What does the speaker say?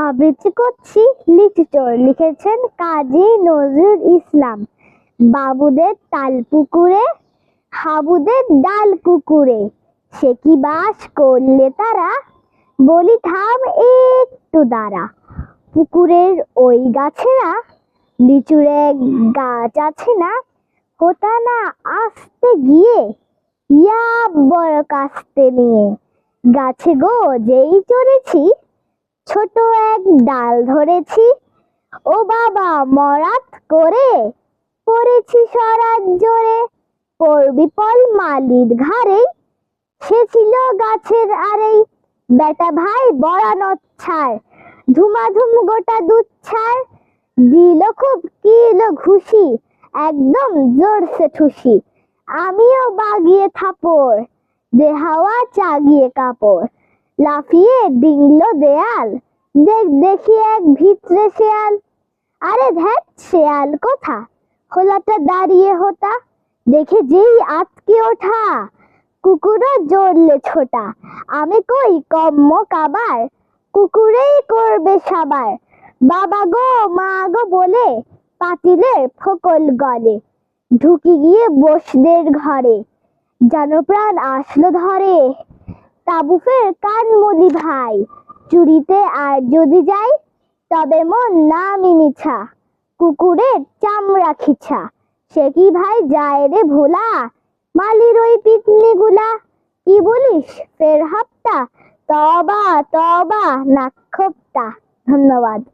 আবৃত্তি করছি লিচুচোর লিখেছেন কাজী নজরুল ইসলাম। বাবুদের তাল পুকুরে হাবুদের ডাল কুকুরে সে কি বাস করলে তারা? বলি, থাম একটু দাঁড়া। পুকুরের ওই গাছেরা, লিচুর গাছ আছে না, কোথা না আসতে গিয়ে, ইয়া বড় কাস্তে নিয়ে। গাছে গো যেই চড়েছি, ছোট ডাল ধরেছি। ও বাবা, মরাত করে পড়েছি সরাত জোরে। পড়বি পল মালির ঘাড়েই সে ছিল গাছের আরেই বেটা ভাই বড়ানোর ছাড়, ধুমাধুম গোটা দুধ ছাড়। দিল খুব কিল ঘুষি, একদম জোরসে ঠুসি। আমিও বাগিয়ে থাপড়, দেহাওয়া চাগিয়ে কাপড়। লাফিয়ে ডিংলো দেয়াল দেখ, দেখি এক ভিতরে শেয়াল। আরে ধ্যাত শেয়াল কোথা? হোলাটা দাঁড়িয়ে হতা। দেখে যেই আটকে ওঠা। কুকুরও জড়লে ছোটা। আমি কই, কম্ম কাবার? কুকুরেই করবে সাবার। বাবা গো, মা গো বলে, পাতিলের ফকল গলে। ঢুকি গিয়ে বসদের ঘরে। জনপ্রাণ আসলো ধরে। তাবুফের কানমলি ভাই। চুরিতে আর যদি যাই, তবে মন নামি মিছা। কুকুরের চামড়া খিছা। সে কি ভাই যায় রে ভোলা? মালির ওই পিতনিগুলা। কি বলিস ফের হাপ্তা? তবা তবা নাক্ষপ্তা ধন্যবাদ।